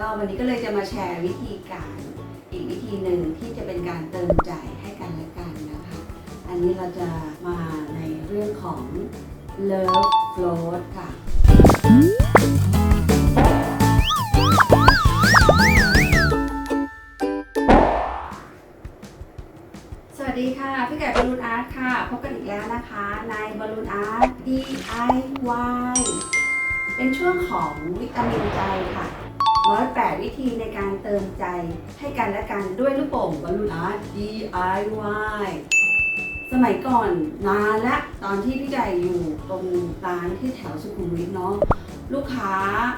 ก็วันนี้ก็เลยจะมาแชร์วิธีการอีกวิธีหนึ่งที่จะเป็นการเติมใจให้กันและกันนะคะ อันนี้เราจะมาในเรื่องของ Love Float ค่ะสวัสดีค่ะ พี่ไก่บอลลูนอาร์ตค่ะ พบกันอีกแล้วนะคะ ในบอลลูนอาร์ต DIY เป็นช่วงของวิตามินใจค่ะ 108 วิธีในการเติมใจให้กันและกันด้วยลูกโป่งบอลลูนอาร์ต DIY สมัยก่อนนานละตอนที่พี่ไก่อยู่ตรงร้านที่แถวสุขุมวิทเนาะลูกค้า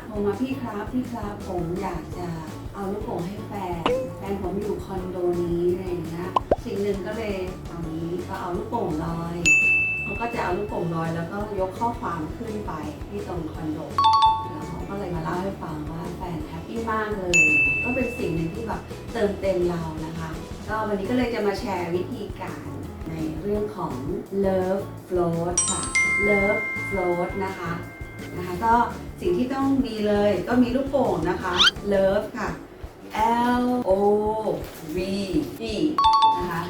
โทรมาพี่ครับพี่ครับผมอยากจะเอาลูกโป่งให้แฟนแฟนผมอยู่คอนโดนี้อะไรอย่างเงี้ยสิ่งหนึ่งก็เลยเอานี้ก็เอาลูกโป่งลอยเขาก็จะเอาลูกโป่งลอยแล้วก็ยกข้อความขึ้นไปที่ตรงคอนโดากเลยก็เป็นสิ่งหนึ่งที่แบบเติมเต็มเรานะคะ ก็วันนี้ก็เลยจะมาแชร์วิธีการในเรื่องของ love float ค่ะ love float นะคะนะคะ ก็สิ่งที่ต้องมีเลยก็มีลูกโป่งนะคะ love ค่ะ L O V E นะคะ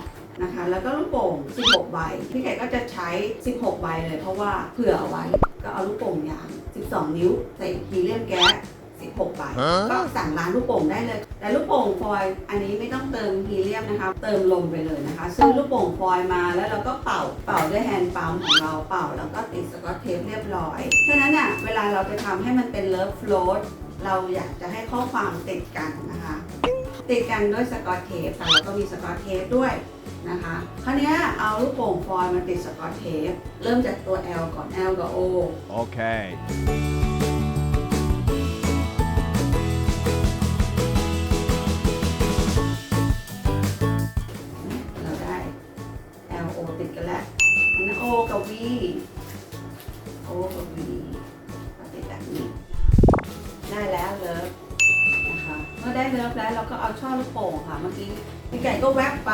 นะคะแล้วก็ลูกโป่ง 16 ใบ พี่ไก่ก็จะใช้ 16 ใบเลยเพราะว่าเผื่อเอาไว้ ก็เอาลูกโป่งยาง 12 นิ้ว ใส่ฮีเลียมแก๊ส 16ใบก็สั่งร้านลูกโป่งได้เลย แต่ลูกโป่งฟอยล์อันนี้ไม่ต้องเติมฮีเลียมนะคะ เติมลมไปเลยนะคะ ซื้อลูกโป่งฟอยล์มาแล้วเราก็เป่าเป่าด้วยแฮนด์ปั๊มของเราเป่า แล้วก็ติดสกอตเทปเรียบร้อยฉะนั้นอะเวลาเราจะทำให้มันเป็นเลิฟโฟลตเราอยากจะให้ข้อความติดกันนะคะ ติดกันด้วยสกอตเทปค่ะแล้วก็มีสกอตเทปด้วยนะคะคราวเนี้ยเอาลูกโป่งฟอยล์มาติดสกอตเทป เริ่มจากตัว L ก่อน L กับ O Okay. เร กับ V O กับ V เราติดแบบนี้ ได้แล้วเลิฟนะคะเมื่อได้เลิฟแล้วเราก็เอาช่อลูกโป่งค่ะ เมื่อกี้พี่ไก่ก็แวบไป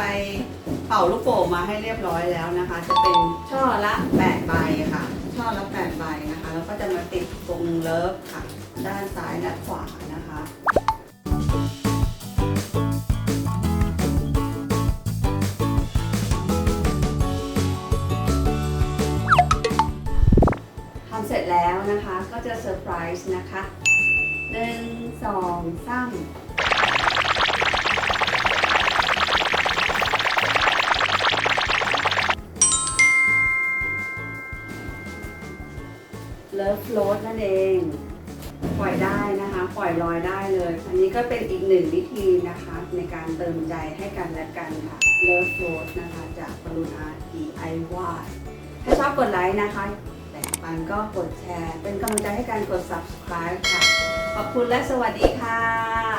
เป่าลูกโป่งมาให้เรียบร้อยแล้วนะคะ จะเป็นช่อละ8ใบค่ะ ช่อละ8ใบนะคะ แล้วก็จะมาติดตรงเลิฟค่ะ ด้านซ้ายและขวา ร็จแล้วนะคะ ก็จะเซอร์ไพรส์นะคะหนึ่งสองสามเลิฟโฟลตนั่นเอง ปล่อยได้นะคะ ปล่อยลอยได้เลย อันนี้ก็เป็นอีกหนึ่งวิธีนะคะ ในการเติมใจให้กันและกันค่ะ Love Float นะคะ จากบรูนอาร์ DIY ถ้าชอบกดไลค์นะคะ ปันก็กดแชร์ เป็นกำลังใจให้การกด subscribe ค่ะ ขอบคุณและสวัสดีค่ะ